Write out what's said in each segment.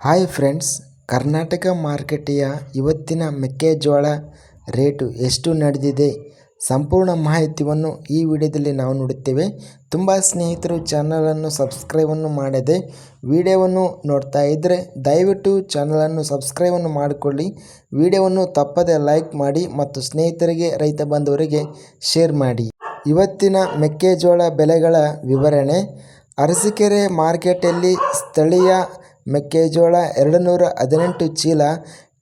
Hi friends, Karnataka ಮಾರುಕಟ್ಟೆಯ ಇವತ್ತಿನ ಮೆಕ್ಕೆಜೋಳ ರೇಟು ಎಷ್ಟು ನಡೆದಿದೆ? ಸಂಪೂರ್ಣ ಮಾಹಿತಿಯನ್ನು ಈ ವಿಡಿಯೋದಲ್ಲಿ ನಾವು ನೋಡುತ್ತೇವೆ. ತುಂಬ ಸ್ನೇಹಿತರು ಚಾನಲನ್ನು ಸಬ್ಸ್ಕ್ರೈಬನ್ನು ಮಾಡದೆ ವಿಡಿಯೋವನ್ನು ನೋಡ್ತಾ ಇದ್ದರೆ ದಯವಿಟ್ಟು ಚಾನಲನ್ನು ಸಬ್ಸ್ಕ್ರೈಬನ್ನು ಮಾಡಿಕೊಳ್ಳಿ. ವಿಡಿಯೋವನ್ನು ತಪ್ಪದೆ ಲೈಕ್ ಮಾಡಿ ಮತ್ತು ಸ್ನೇಹಿತರಿಗೆ, ರೈತ ಬಂಧುವರಿಗೆ ಶೇರ್ ಮಾಡಿ. ಇವತ್ತಿನ ಮೆಕ್ಕೆಜೋಳ ಬೆಲೆಗಳ ವಿವರಣೆ. ಅರಸೀಕೆರೆ ಮಾರ್ಕೆಟಲ್ಲಿ ಸ್ಥಳೀಯ ಮೆಕ್ಕೆಜೋಳ ಎರಡು ನೂರ ಹದಿನೆಂಟು ಚೀಲ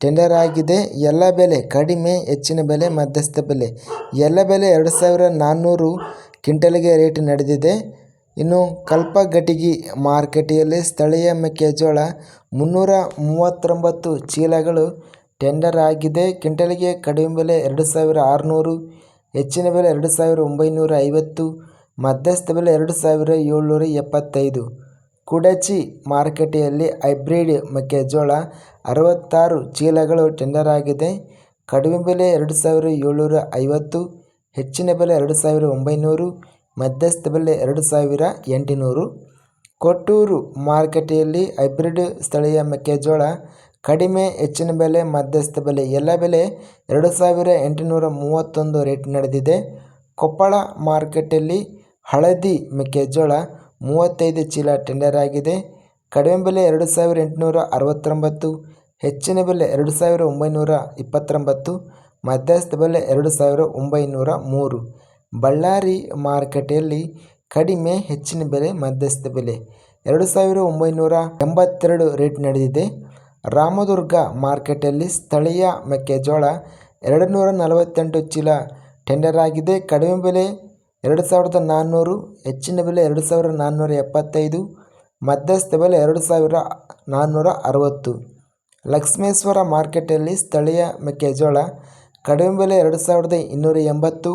ಟೆಂಡರ್ ಆಗಿದೆ ಎಲ್ಲ ಬೆಲೆ ಕಡಿಮೆ, ಹೆಚ್ಚಿನ ಬೆಲೆ ಮಧ್ಯಸ್ಥ ಬೆಲೆ. ಎಲ್ಲ ಬೆಲೆ ಎರಡು ಸಾವಿರ ನಾನ್ನೂರು ಕ್ವಿಂಟಲ್ಗೆ ರೇಟ್ ನಡೆದಿದೆ. ಇನ್ನು ಕಲ್ಪಗಟಿಗಿ ಮಾರುಕಟ್ಟೆಯಲ್ಲಿ ಸ್ಥಳೀಯ ಮೆಕ್ಕೆಜೋಳ ಮುನ್ನೂರ ಮೂವತ್ತೊಂಬತ್ತು ಚೀಲಗಳು ಟೆಂಡರ್ ಆಗಿದೆ ಕ್ವಿಂಟಲ್ಗೆ ಕಡಿಮೆ ಬೆಲೆ ಎರಡು ಸಾವಿರ ಆರುನೂರು, ಹೆಚ್ಚಿನ ಬೆಲೆ ಎರಡು ಸಾವಿರ ಒಂಬೈನೂರ ಐವತ್ತು, ಮಧ್ಯಸ್ಥ ಬೆಲೆ ಎರಡು ಸಾವಿರ ಏಳ್ನೂರ ಎಪ್ಪತ್ತೈದು. ಕುಡಚಿ ಮಾರುಕಟ್ಟೆಯಲ್ಲಿ ಹೈಬ್ರಿಡ್ ಮೆಕ್ಕೆಜೋಳ ಅರವತ್ತಾರು ಚೀಲಗಳು ಟೆಂಡರ್ ಆಗಿದೆ. ಕಡಿಮೆ ಬೆಲೆ ಎರಡು ಸಾವಿರ ಏಳ್ನೂರ ಐವತ್ತು ಹೆಚ್ಚಿನ ಬೆಲೆ ಎರಡು ಸಾವಿರ ಒಂಬೈನೂರು, ಮಧ್ಯಸ್ಥ ಬೆಲೆ ಎರಡು ಸಾವಿರ ಎಂಟುನೂರು. ಕೊಟ್ಟೂರು ಮಾರುಕಟ್ಟೆಯಲ್ಲಿ ಹೈಬ್ರಿಡ್ ಸ್ಥಳೀಯ ಮೆಕ್ಕೆಜೋಳ ಕಡಿಮೆ, ಹೆಚ್ಚಿನ ಬೆಲೆ, ಮಧ್ಯಸ್ಥ ಬೆಲೆ, ಎಲ್ಲ ಬೆಲೆ ಎರಡು ಸಾವಿರ ಎಂಟುನೂರ ಮೂವತ್ತೊಂದು ರೇಟ್ ನಡೆದಿದೆ. ಕೊಪ್ಪಳ ಮಾರುಕಟ್ಟೆಯಲ್ಲಿ ಹಳದಿ ಮೆಕ್ಕೆಜೋಳ ಮೂವತ್ತೈದು ಚೀಲ ಟೆಂಡರ್ ಆಗಿದೆ. ಕಡಿಮೆ ಬೆಲೆ ಎರಡು ಸಾವಿರ ಎಂಟುನೂರ ಅರವತ್ತೊಂಬತ್ತು, ಹೆಚ್ಚಿನ ಬೆಲೆ ಎರಡು ಸಾವಿರ ಒಂಬೈನೂರ ಇಪ್ಪತ್ತೊಂಬತ್ತು, ಮಧ್ಯಸ್ಥ ಬೆಲೆ ಎರಡು ಸಾವಿರ ಒಂಬೈನೂರ ಮೂರು. ಬಳ್ಳಾರಿ ಮಾರುಕಟ್ಟೆಯಲ್ಲಿ ಕಡಿಮೆ, ಹೆಚ್ಚಿನ ಬೆಲೆ, ಮಧ್ಯಸ್ಥ ಬೆಲೆ ಎರಡು ಸಾವಿರ ಒಂಬೈನೂರ ಎಂಬತ್ತೆರಡು ರೇಟ್ ನಡೆದಿದೆ. ರಾಮದುರ್ಗ ಮಾರ್ಕೆಟಲ್ಲಿ ಸ್ಥಳೀಯ ಮೆಕ್ಕೆಜೋಳ ಎರಡು ನೂರ ನಲವತ್ತೆಂಟು ಚೀಲ ಟೆಂಡರ್ ಆಗಿದೆ. ಕಡಿಮೆ ಬೆಲೆ ಎರಡು ಸಾವಿರದ ನಾನ್ನೂರು ಹೆಚ್ಚಿನ ಬೆಲೆ ಎರಡು ಸಾವಿರ ನಾನ್ನೂರ ಎಪ್ಪತ್ತೈದು, ಮಧ್ಯಸ್ಥ ಬೆಲೆ ಎರಡು ಸಾವಿರ ನಾನ್ನೂರ ಅರವತ್ತು. ಲಕ್ಷ್ಮೇಶ್ವರ ಮಾರ್ಕೆಟಲ್ಲಿ ಸ್ಥಳೀಯ ಮೆಕ್ಕೆಜೋಳ ಕಡಿಮೆ ಬೆಲೆ ಎರಡು ಸಾವಿರದ ಇನ್ನೂರ ಎಂಬತ್ತು,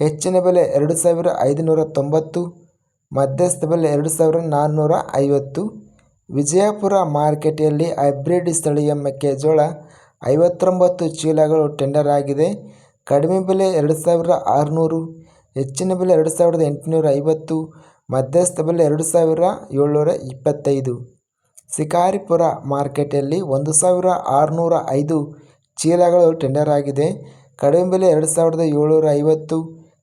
ಹೆಚ್ಚಿನ ಬೆಲೆ ಎರಡು ಸಾವಿರ ಐದುನೂರ ತೊಂಬತ್ತು, ಮಧ್ಯಸ್ಥ ಬೆಲೆ ಎರಡು ಸಾವಿರ ನಾನ್ನೂರ ಐವತ್ತು. ವಿಜಯಪುರ ಮಾರ್ಕೆಟಲ್ಲಿ ಹೈಬ್ರಿಡ್ ಸ್ಥಳೀಯ ಮೆಕ್ಕೆಜೋಳ ಐವತ್ತೊಂಬತ್ತು ಚೀಲಗಳು ಟೆಂಡರ್ ಆಗಿದೆ. ಕಡಿಮೆ ಬೆಲೆ ಎರಡು ಸಾವಿರ ಆರುನೂರು ಹೆಚ್ಚಿನ ಬೆಲೆ ಎರಡು ಸಾವಿರದ ಎಂಟುನೂರ ಐವತ್ತು, ಮಧ್ಯಸ್ಥ ಬೆಲೆ ಎರಡು ಸಾವಿರ ಏಳ್ನೂರ ಇಪ್ಪತ್ತೈದು. ಶಿಕಾರಿಪುರ ಮಾರ್ಕೆಟಲ್ಲಿ ಒಂದು ಸಾವಿರ ಆರುನೂರ ಐದು ಚೀಲಗಳು ಟೆಂಡರ್ ಆಗಿದೆ. ಕಡಿಮೆ ಬೆಲೆ ಎರಡು ಸಾವಿರದ ಏಳ್ನೂರ ಐವತ್ತು,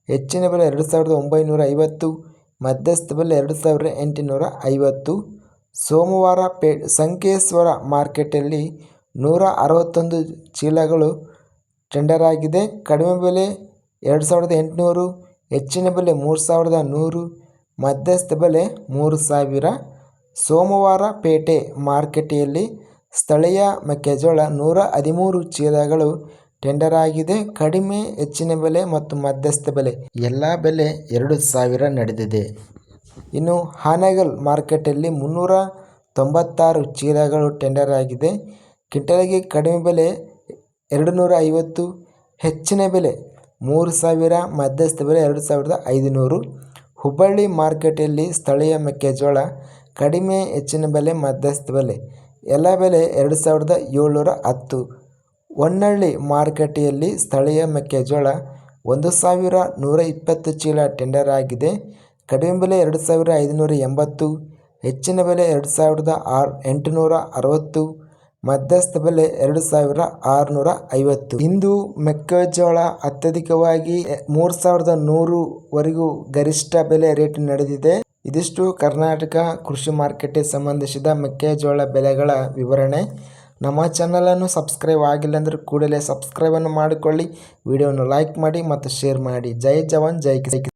ಹೆಚ್ಚಿನ ಬೆಲೆ ಎರಡು ಸಾವಿರದ ಒಂಬೈನೂರ ಐವತ್ತು, ಮಧ್ಯಸ್ಥ ಬೆಲೆ ಎರಡು ಸಾವಿರ ಎಂಟುನೂರ ಐವತ್ತು. ಸೋಮವಾರ ಪೇ ಸಂಕೇಶ್ವರ ಮಾರ್ಕೆಟಲ್ಲಿ ನೂರ ಅರವತ್ತೊಂದು ಚೀಲಗಳು ಟೆಂಡರ್ ಆಗಿದೆ. ಕಡಿಮೆ ಬೆಲೆ ಎರಡು ಸಾವಿರದ ಎಂಟುನೂರು ಹೆಚ್ಚಿನ ಬೆಲೆ ಮೂರು ಸಾವಿರದ ನೂರು, ಮಧ್ಯಸ್ಥ ಬೆಲೆ ಮೂರು ಸಾವಿರ. ಸೋಮವಾರ ಪೇಟೆ ಮಾರುಕಟ್ಟೆಯಲ್ಲಿ ಸ್ಥಳೀಯ ಮೆಕ್ಕೆಜೋಳ ನೂರ ಹದಿಮೂರು ಚೀಲಗಳು ಟೆಂಡರ್ ಆಗಿದೆ. ಕಡಿಮೆ, ಹೆಚ್ಚಿನ ಬೆಲೆ ಮತ್ತು ಮಧ್ಯಸ್ಥ ಬೆಲೆ. ಎಲ್ಲ ಬೆಲೆ ಎರಡು ಸಾವಿರ ನಡೆದಿದೆ. ಇನ್ನು ಹಾನಗಲ್ ಮಾರ್ಕೆಟಲ್ಲಿ ಮುನ್ನೂರ ತೊಂಬತ್ತಾರು ಚೀಲಗಳು ಟೆಂಡರ್ ಆಗಿದೆ. ಕ್ವಿಂಟಲ್ಗೆ ಕಡಿಮೆ ಬೆಲೆ ಎರಡು ನೂರ ಐವತ್ತು, ಹೆಚ್ಚಿನ ಬೆಲೆ ಮೂರು ಸಾವಿರ, ಮಧ್ಯಸ್ಥ ಬೆಲೆ ಎರಡು ಸಾವಿರದ ಐದುನೂರು. ಹುಬ್ಬಳ್ಳಿ ಮಾರ್ಕೆಟಲ್ಲಿ ಸ್ಥಳೀಯ ಮೆಕ್ಕೆಜೋಳ ಕಡಿಮೆ ಹೆಚ್ಚಿನ ಬೆಲೆ, ಮಧ್ಯಸ್ಥ ಬೆಲೆ. ಎಲ್ಲ ಬೆಲೆ ಎರಡು ಸಾವಿರದ ಏಳ್ನೂರ ಹತ್ತು. ಹೊನ್ನಳ್ಳಿ ಮಾರುಕಟ್ಟೆಯಲ್ಲಿ ಸ್ಥಳೀಯ ಮೆಕ್ಕೆಜೋಳ ಒಂದು ಸಾವಿರ ನೂರ ಇಪ್ಪತ್ತು ಚೀಲ ಟೆಂಡರ್ ಆಗಿದೆ. ಕಡಿಮೆ ಬೆಲೆ ಎರಡು ಸಾವಿರ ಐದುನೂರ ಎಂಬತ್ತು, ಹೆಚ್ಚಿನ ಬೆಲೆ ಎರಡು ಸಾವಿರದ ಆರು, ಎಂಟುನೂರ ಅರವತ್ತು. ಮಧ್ಯಸ್ಥ ಬೆಲೆ ಎರಡು ಸಾವಿರ ಆರುನೂರ ಐವತ್ತು. ಇಂದು ಮೆಕ್ಕೆಜೋಳ ಅತ್ಯಧಿಕವಾಗಿ ಮೂರು ಸಾವಿರದ ನೂರುವರೆಗೂ ಗರಿಷ್ಠ ಬೆಲೆ ರೇಟ್ ನಡೆದಿದೆ. ಇದಿಷ್ಟು ಕರ್ನಾಟಕ ಕೃಷಿ ಮಾರ್ಕೆಟ್ಗೆ ಸಂಬಂಧಿಸಿದ ಮೆಕ್ಕೆಜೋಳ ಬೆಲೆಗಳ ವಿವರಣೆ. ನಮ್ಮ ಚಾನಲನ್ನು ಸಬ್ಸ್ಕ್ರೈಬ್ ಆಗಿಲ್ಲ ಅಂದರೆ ಕೂಡಲೇ ಸಬ್ಸ್ಕ್ರೈಬನ್ನು ಮಾಡಿಕೊಳ್ಳಿ. ವಿಡಿಯೋವನ್ನು ಲೈಕ್ ಮಾಡಿ ಮತ್ತು ಶೇರ್ ಮಾಡಿ. ಜೈ ಜವಾನ್, ಜೈ ಕಿಸಾನ್.